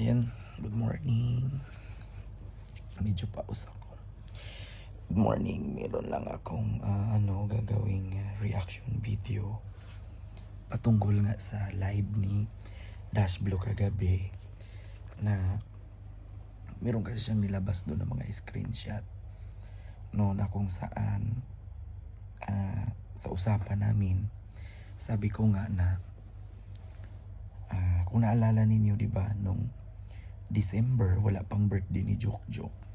Ayan, good morning. Medyo paus ako. Good morning, meron lang akong ah, ano gagawing ah, reaction video patungkol nga sa live ni Dash Blue kagabi na meron kasi siyang nilabas doon ng mga screenshot no na kung saan ah, sa usapan namin sabi ko nga na ah, kung naalala ninyo 'di ba nung December wala pang birthday ni Jok Jok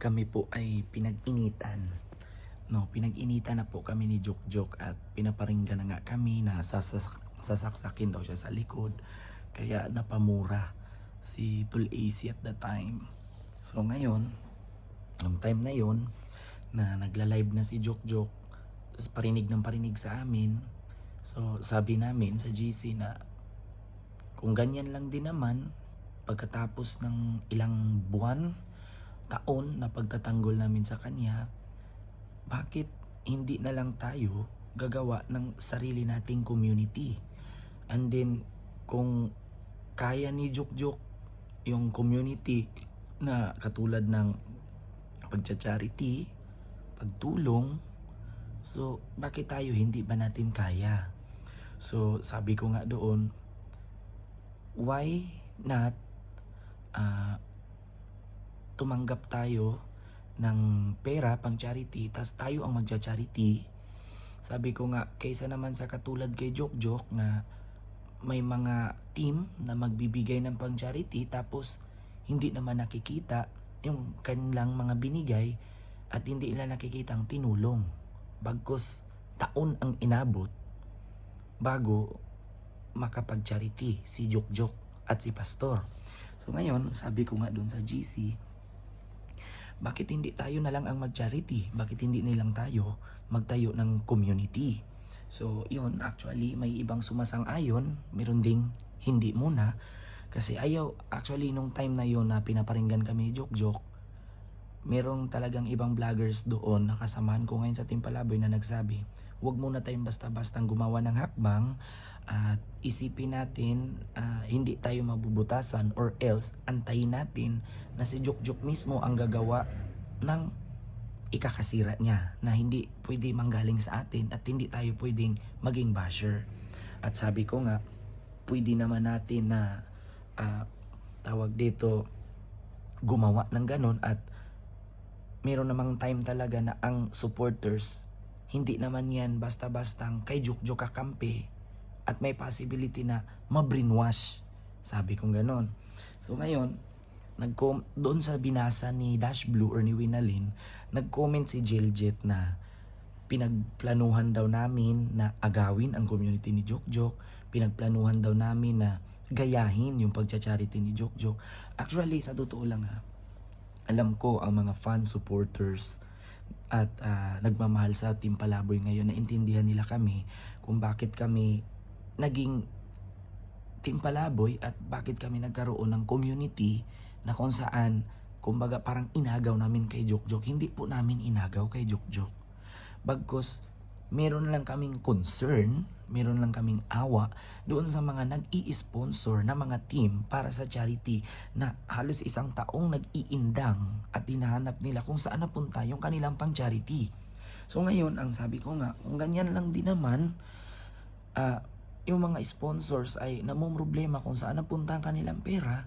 kami po ay pinag-initan. No pinag-initan na po kami ni Jok Jok at pinaparinggan na nga kami na sasak sasaksakin daw siya sa likod. Kaya napamura si Tul AC at the time. So ngayon nung time na yon na nagla-live na si Jok Jok tapos parinig ng parinig sa amin. So sabi namin sa GC na kung ganyan lang din naman pagkatapos ng ilang buwan taon na pagtatanggol namin sa kanya bakit hindi na lang tayo gagawa ng sarili nating community and then kung kaya ni Jok Jok yung community na katulad ng pagcha-charity, pagtulong, so bakit tayo hindi ba natin kaya? So sabi ko nga doon, why not ah, tumanggap tayo ng pera pang charity, tas tayo ang magcha-charity. Sabi ko nga, kaysa naman sa katulad kay Jok Jok na may mga team na magbibigay ng pang charity tapos hindi naman nakikita yung kanilang mga binigay at hindi nila nakikita ang tinulong. Bagkus taon ang inabot bago makapag-charity si Jok Jok at si Pastor. So ngayon, sabi ko nga doon sa GC, bakit hindi tayo na lang ang mag-charity? Bakit hindi nilang tayo magtayo ng community? So, yun, actually, may ibang sumasang-ayon. Meron ding hindi muna. Kasi ayaw, actually, nung time na yun na pinaparinggan kami ni Jok Jok, merong talagang ibang vloggers doon na kasamahan ko ngayon sa Team Palaboy na nagsabi, huwag muna tayong basta-bastang gumawa ng hakbang at isipin natin ah, hindi tayo mabubutasan or else antayin natin na si Jok Jok mismo ang gagawa ng ikakasira niya na hindi pwede manggaling sa atin at hindi tayo pwedeng maging basher. At sabi ko nga, pwede naman natin na ah, tawag dito gumawa ng ganon at meron namang time talaga na ang supporters hindi naman yan basta-bastang kay Jukjuk kakampi at may possibility na ma-brainwash. Sabi kong ganon. So ngayon, nag doon sa binasa ni Dash Blue or ni Winalin, nag-comment si Jiljet na pinagplanuhan daw namin na agawin ang community ni Jokjok, pinagplanuhan daw namin na gayahin yung pagcha-charity ni Jokjok. Actually, sa totoo lang ha, alam ko ang mga fan supporters at ah, nagmamahal sa Team Palaboy ngayon na intindihan nila kami kung bakit kami naging Team Palaboy at bakit kami nagkaroon ng community na kung saan kumbaga parang inagaw namin kay Jokjok. Hindi po namin inagaw kay Jokjok. Bagkus meron lang kaming concern, meron lang kaming awa doon sa mga nag-i-sponsor na mga team para sa charity na halos isang taong nag-iindang at hinahanap nila kung saan napunta yung kanilang pang charity. So ngayon, ang sabi ko nga, kung ganyan lang din naman, ah, yung mga sponsors ay namumroblema kung saan napunta ang kanilang pera,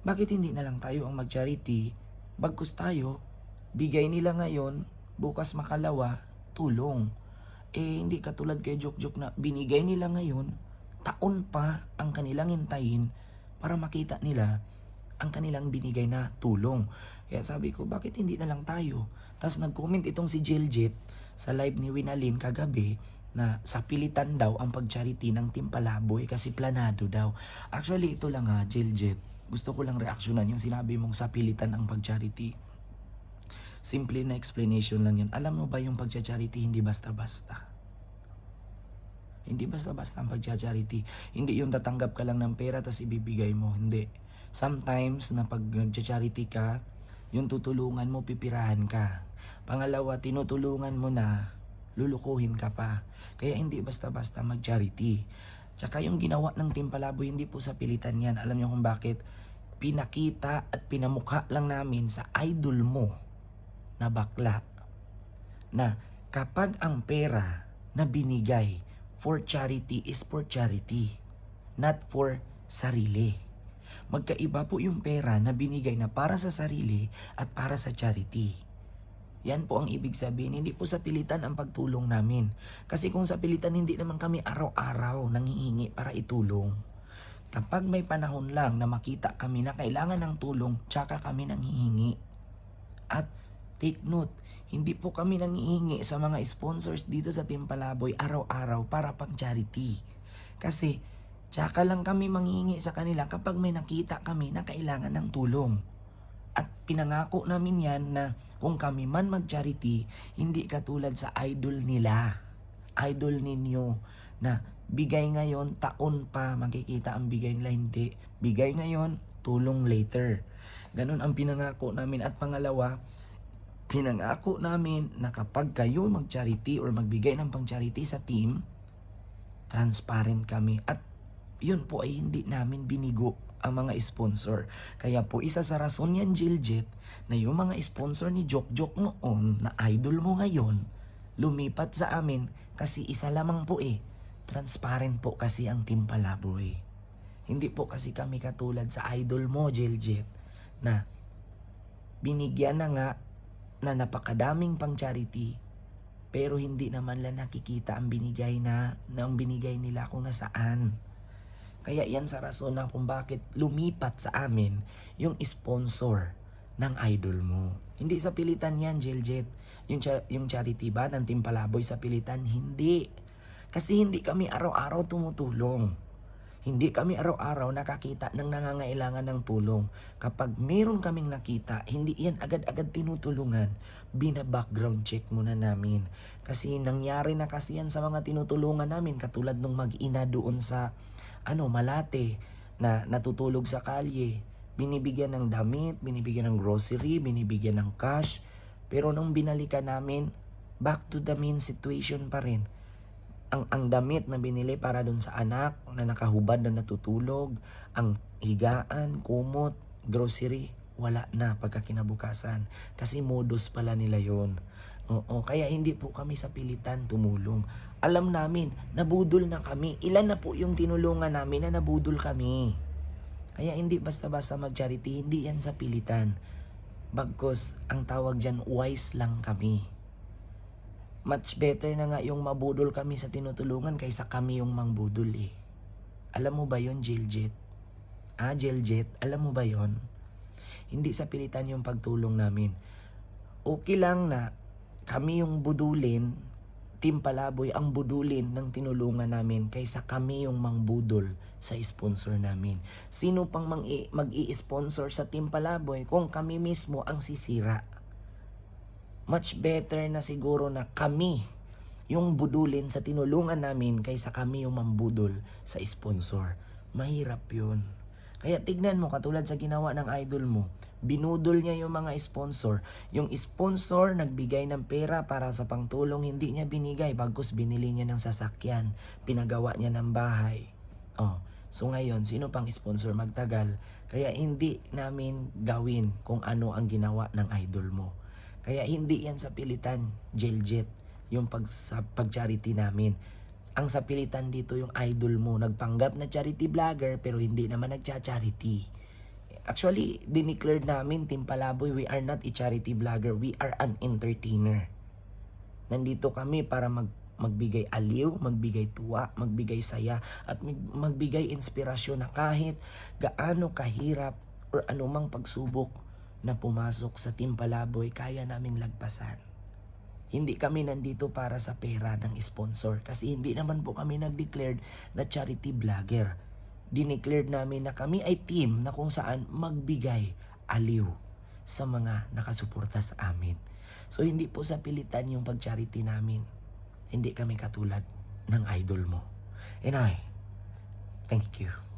bakit hindi na lang tayo ang mag-charity? Bagkus tayo, bigay nila ngayon, bukas makalawa, tulong. Eh, hindi katulad kay Jok Jok na binigay nila ngayon, taon pa ang kanilang hintayin para makita nila ang kanilang binigay na tulong. Kaya sabi ko, bakit hindi na lang tayo? Tapos nag-comment itong si Jiljet sa live ni Winalin kagabi na sa pilitan daw ang pag-charity ng Team Palaboy kasi planado daw. Actually, ito lang ha, Jiljet. Gusto ko lang reaksyonan yung sinabi mong sa pilitan ang pag-charity. Simple na explanation lang yun. Alam mo ba yung pag-charity hindi basta-basta? Hindi basta-basta ang pag-charity. Hindi yung tatanggap ka lang ng pera tapos ibibigay mo. Hindi. Sometimes na pag nag-charity ka, yung tutulungan mo, pipirahan ka. Pangalawa, tinutulungan mo na, lulukuhin ka pa. Kaya hindi basta-basta mag-charity. Tsaka yung ginawa ng Team Palaboy, hindi po sa pilitan yan. Alam niyo kung bakit? Pinakita at pinamukha lang namin sa idol mo na bakla na kapag ang pera na binigay for charity is for charity, not for sarili. Magkaiba po yung pera na binigay na para sa sarili at para sa charity. Yan po ang ibig sabihin. Hindi po sa pilitan ang pagtulong namin. Kasi kung sa pilitan, hindi naman kami araw-araw nangihingi para itulong. Kapag may panahon lang na makita kami na kailangan ng tulong, tsaka kami nanghihingi. At take note, hindi po kami nangihingi sa mga sponsors dito sa Team Palaboy araw-araw para pang charity. Kasi tsaka lang kami manghihingi sa kanila kapag may nakita kami na kailangan ng tulong. Pinangako namin yan na kung kami man mag-charity, hindi katulad sa idol nila. Idol ninyo na bigay ngayon, taon pa makikita ang bigay nila. Hindi. Bigay ngayon, tulong later. Ganon ang pinangako namin. At pangalawa, pinangako namin na kapag kayo mag-charity or magbigay ng pang-charity sa team, transparent kami. At yun po ay hindi namin binigo ang mga sponsor. Kaya po isa sa rason yan, Jiljet, na yung mga sponsor ni Jok Jok noon, na idol mo ngayon, lumipat sa amin kasi isa lamang po eh. Transparent po kasi ang Team Palaboy. Hindi po kasi kami katulad sa idol mo, Jiljet, na binigyan na nga na napakadaming pang charity pero hindi naman lang nakikita ang binigay na ng binigay nila kung nasaan. Kaya yan sa rason na kung bakit lumipat sa amin yung sponsor ng idol mo. Hindi sa pilitan yan, Jiljet. Yung, cha- yung charity ba ng Team Palaboy sa pilitan? Hindi. Kasi hindi kami araw-araw tumutulong. Hindi kami araw-araw nakakita ng nangangailangan ng tulong. Kapag meron kaming nakita, hindi yan agad-agad tinutulungan. Bina-background check muna namin. Kasi nangyari na kasi yan sa mga tinutulungan namin. Katulad nung mag-ina doon sa ano, Malate na natutulog sa kalye. Binibigyan ng damit, binibigyan ng grocery, binibigyan ng cash. Pero nung binalikan namin, back to the main situation pa rin ang ang damit na binili para dun sa anak na nakahubad na natutulog, ang higaan, kumot, grocery, wala na pagkakinabukasan. Kasi modus pala nila yon. Oo, kaya hindi po kami sa pilitan tumulong. Alam namin, nabudol na kami. Ilan na po yung tinulungan namin na nabudol kami. Kaya hindi basta-basta mag-charity, hindi yan sa pilitan. Bagkos, ang tawag dyan, wise lang kami much better na nga yung mabudol kami sa tinutulungan kaysa kami yung mangbudol eh. Alam mo ba yon Jiljet? Ah, Jiljet, alam mo ba yon? Hindi sa pilitan yung pagtulong namin. Okay lang na kami yung budulin, Team Palaboy ang budulin ng tinulungan namin kaysa kami yung mangbudol sa sponsor namin. Sino pang mag-i-sponsor sa Team Palaboy kung kami mismo ang sisira? much better na siguro na kami yung budulin sa tinulungan namin kaysa kami yung mambudol sa sponsor. Mahirap yun. Kaya tignan mo, katulad sa ginawa ng idol mo, binudol niya yung mga sponsor. Yung sponsor nagbigay ng pera para sa pangtulong, hindi niya binigay. Bagkus binili niya ng sasakyan, pinagawa niya ng bahay. Oh, so ngayon, sino pang sponsor magtagal? Kaya hindi namin gawin kung ano ang ginawa ng idol mo. Kaya hindi yan sa pilitan, Jeljet, yung pag, sa pag-charity namin. Ang sa pilitan dito yung idol mo, nagpanggap na charity vlogger pero hindi naman nagcha-charity. Actually, dineclared namin, Team Palaboy, we are not a charity vlogger, we are an entertainer. Nandito kami para mag magbigay aliw, magbigay tuwa, magbigay saya, at mag- magbigay inspirasyon na kahit gaano kahirap or anumang pagsubok na pumasok sa Team Palaboy, kaya naming lagpasan. Hindi kami nandito para sa pera ng sponsor kasi hindi naman po kami nag-declared na charity vlogger. Dineclared namin na kami ay team na kung saan magbigay aliw sa mga nakasuporta sa amin. So hindi po sa pilitan yung pag-charity namin. Hindi kami katulad ng idol mo. And I, thank you.